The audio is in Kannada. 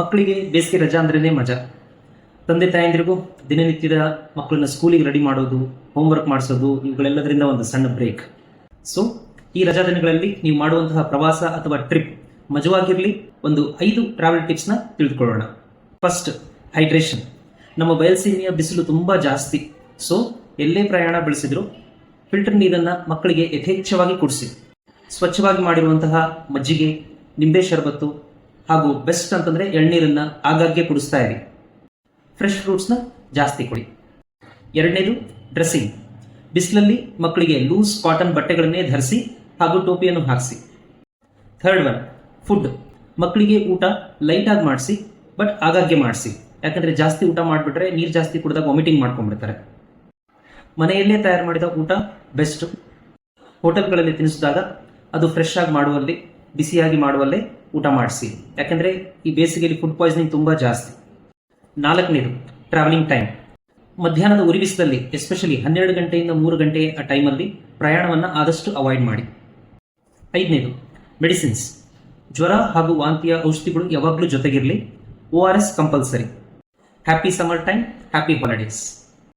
ಮಕ್ಕಳಿಗೆ ಬೇಸಿಗೆ ರಜಾ ಅಂದ್ರೇನೆ ಮಜಾ. ತಂದೆ ತಾಯಂದಿರಿಗೂ ದಿನನಿತ್ಯದ ಮಕ್ಕಳನ್ನ ಸ್ಕೂಲಿಗೆ ರೆಡಿ ಮಾಡೋದು ಹೋಮ್ವರ್ಕ್ ಮಾಡಿಸೋದು, ಇವುಗಳೆಲ್ಲದರಿಂದ ಒಂದು ಸಣ್ಣ ಬ್ರೇಕ್. ಸೊ ಈ ರಜಾ ದಿನಗಳಲ್ಲಿ ನೀವು ಮಾಡುವಂತಹ ಪ್ರವಾಸ ಅಥವಾ ಟ್ರಿಪ್ ಮಜವಾಗಿರಲಿ ಒಂದು ಐದು ಟ್ರಾವೆಲ್ ಟಿಪ್ಸ್ನ ತಿಳಿದುಕೊಳ್ಳೋಣ. ಫಸ್ಟ್ ಹೈಡ್ರೇಷನ್ ನಮ್ಮ ಬಯಲುಸೀಮೆಯ ಬಿಸಿಲು ತುಂಬ ಜಾಸ್ತಿ. ಸೊ ಎಲ್ಲೇ ಪ್ರಯಾಣ ಬೆಳೆಸಿದ್ರು ಫಿಲ್ಟರ್ ನೀರನ್ನು ಮಕ್ಕಳಿಗೆ ಯಥೇಚ್ಛವಾಗಿ ಕುಡಿಸಿ. ಸ್ವಚ್ಛವಾಗಿ ಮಾಡಿರುವಂತಹ ಮಜ್ಜಿಗೆ, ನಿಂಬೆ ಶರಬತ್ತು ಹಾಗೂ ಬೆಸ್ಟ್ ಅಂತಂದ್ರೆ ಎಳ್ನೀರನ್ನ ಆಗಾಗ್ಗೆ ಕುಡಿಸ್ತಾ ಇರಿ. ಫ್ರೆಶ್ ಫ್ರೂಟ್ಸ್ನ ಜಾಸ್ತಿ ಕೊಡಿ. ಎರಡನೇದು ಡ್ರೆಸ್ಸಿಂಗ್ ಬಿಸಿಲಲ್ಲಿ ಮಕ್ಕಳಿಗೆ ಲೂಸ್ ಕಾಟನ್ ಬಟ್ಟೆಗಳನ್ನೇ ಧರಿಸಿ ಹಾಗೂ ಟೋಪಿಯನ್ನು ಹಾಕಿಸಿ ಥರ್ಡ್ ಒನ್ ಫುಡ್ ಮಕ್ಕಳಿಗೆ ಊಟ ಲೈಟಾಗಿ ಮಾಡಿಸಿ ಬಟ್ ಆಗಾಗ್ಗೆ ಮಾಡಿಸಿ. ಯಾಕಂದ್ರೆ ಜಾಸ್ತಿ ಊಟ ಮಾಡಿಬಿಟ್ರೆ ನೀರು ಜಾಸ್ತಿ ಕುಡಿದಾಗ ವಾಮಿಟಿಂಗ್ ಮಾಡ್ಕೊಂಡ್ಬಿಡ್ತಾರೆ. ಮನೆಯಲ್ಲೇ ತಯಾರು ಮಾಡಿದ ಊಟ ಬೆಸ್ಟ್ ಹೋಟೆಲ್ಗಳಲ್ಲಿ ತಿನ್ನಿಸಿದಾಗ ಅದು ಫ್ರೆಶ್ ಆಗಿ ಮಾಡುವಲ್ಲಿ, ಬಿಸಿಯಾಗಿ ಮಾಡುವಲ್ಲೇ ಊಟ ಮಾಡಿಸಿ. ಯಾಕಂದ್ರೆ ಈ ಬೇಸಿಗೆಯಲ್ಲಿ ಫುಡ್ ಪಾಯ್ಸನಿಂಗ್ ತುಂಬಾ ಜಾಸ್ತಿ. ನಾಲ್ಕನೇದು ಟ್ರಾವೆಲಿಂಗ್ ಟೈಮ್ ಮಧ್ಯಾಹ್ನದ ಉರಿಬಿಸಿದಲ್ಲಿ ಎಸ್ಪೆಷಲಿ ಹನ್ನೆರಡು ಗಂಟೆಯಿಂದ ಮೂರು ಗಂಟೆ ಆ ಟೈಮಲ್ಲಿ ಪ್ರಯಾಣವನ್ನು ಆದಷ್ಟು ಅವಾಯ್ಡ್ ಮಾಡಿ. ಐದನೇದು ಮೆಡಿಸಿನ್ಸ್ ಜ್ವರ ಹಾಗೂ ವಾಂತಿಯ ಔಷಧಿಗಳು ಯಾವಾಗಲೂ ಜೊತೆಗಿರಲಿ O R S compulsory happy summer time happy holidays